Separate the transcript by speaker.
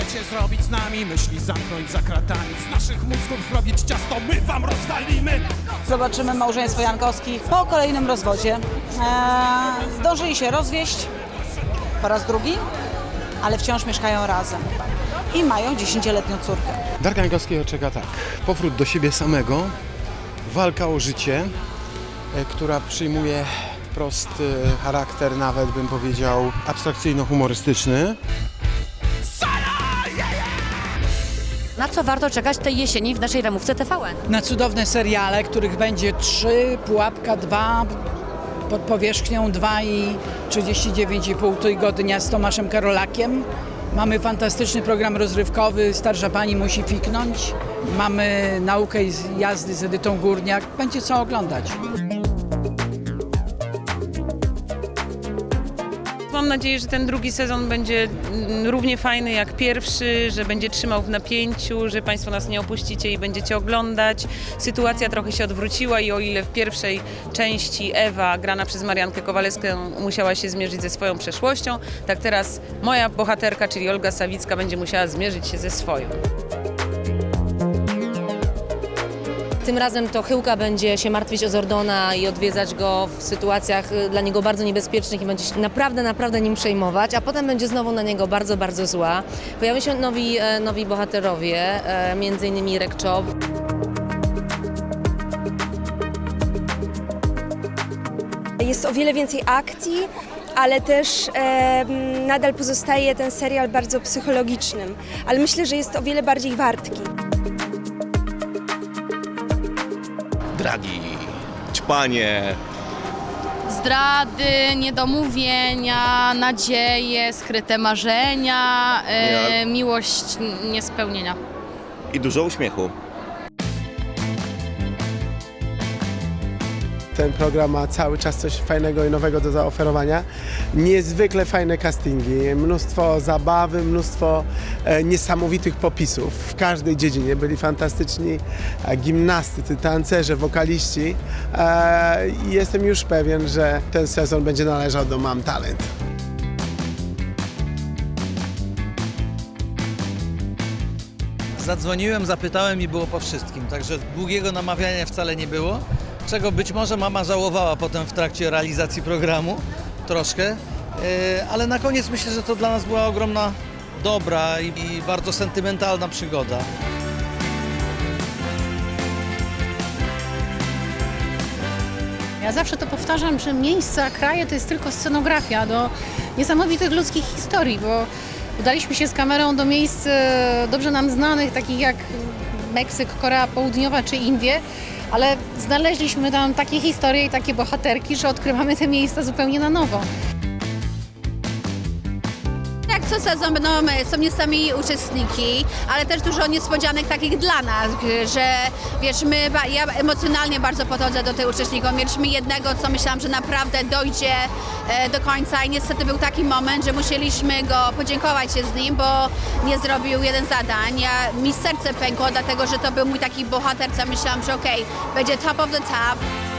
Speaker 1: zrobić z nami, myśli zamknąć za kratami, z naszych mózgów zrobić ciasto, my wam rozwalimy.
Speaker 2: Zobaczymy małżeństwo Jankowskich po kolejnym rozwodzie. Eee, zdążyli się rozwieść po raz drugi, ale wciąż mieszkają razem. I mają 10-letnią córkę.
Speaker 3: Darka Jankowskiego czeka tak. Powrót do siebie samego, walka o życie, e, która przyjmuje wprost e, charakter, nawet bym powiedział, abstrakcyjno-humorystyczny.
Speaker 4: Na co warto czekać tej jesieni w naszej ramówce TVN?
Speaker 5: na cudowne seriale, których będzie 3, Pułapka 2, pod powierzchnią 2 i 39,5 tygodnia z Tomaszem Karolakiem. Mamy fantastyczny program rozrywkowy Starsza Pani musi fiknąć. Mamy naukę jazdy z Edytą Górniak. Będzie co oglądać.
Speaker 6: Mam nadzieję, że ten drugi sezon będzie mm, równie fajny jak pierwszy, że będzie trzymał w napięciu, że Państwo nas nie opuścicie i będziecie oglądać. Sytuacja trochę się odwróciła i o ile w pierwszej części Ewa, grana przez Mariankę Kowalewską, musiała się zmierzyć ze swoją przeszłością, tak teraz moja bohaterka, czyli Olga Sawicka, będzie musiała zmierzyć się ze swoją.
Speaker 4: Tym razem to Chyłka będzie się martwić o Zordona i odwiedzać go w sytuacjach y, dla niego bardzo niebezpiecznych i będzie się naprawdę, naprawdę nim przejmować, a potem będzie znowu na niego bardzo, bardzo zła. Pojawią się nowi, e, nowi bohaterowie, e, między innymi Rekczo.
Speaker 7: Jest o wiele więcej akcji, ale też e, nadal pozostaje ten serial bardzo psychologicznym. Ale myślę, że jest o wiele bardziej wartki.
Speaker 8: Dragi, ćpanie,
Speaker 9: zdrady, niedomówienia, nadzieje, skryte marzenia, e,
Speaker 8: Ja-
Speaker 9: miłość niespełnienia.
Speaker 8: i dużo uśmiechu.
Speaker 10: Ten program ma cały czas coś fajnego i nowego do zaoferowania. Niezwykle fajne castingi, mnóstwo zabawy, mnóstwo e, niesamowitych popisów w każdej dziedzinie. Byli fantastyczni e, gimnastycy, tancerze, wokaliści. E, jestem już pewien, że ten sezon będzie należał do Mam Talent.
Speaker 11: Zadzwoniłem, zapytałem i było po wszystkim, także długiego namawiania wcale nie było, czego być może mama żałowała potem w trakcie realizacji programu troszkę, e, ale na koniec myślę, że to dla nas była ogromna dobra i, bardzo sentymentalna przygoda.
Speaker 9: Ja zawsze to powtarzam, że miejsca, kraje to jest tylko scenografia do niesamowitych ludzkich historii, bo udaliśmy się z kamerą do miejsc e, dobrze nam znanych, takich jak Meksyk, Korea Południowa czy Indie, ale znaleźliśmy tam takie historie i takie bohaterki, że odkrywamy te miejsca zupełnie na nowo.
Speaker 7: Co sezon będą, są niesamowiti uczestniki, ale też dużo niespodzianek takich dla nas, że wiesz, my, ja emocjonalnie bardzo podchodzę do tych uczestników. Mieliśmy jednego, co myślałam, że naprawdę dojdzie e, do końca i niestety był taki moment, że musieliśmy go podziękować się z nim, bo nie zrobił jeden zadań. Ja, mi serce pękło, dlatego że to był mój taki bohater, co myślałam, że okej, będzie top of the top.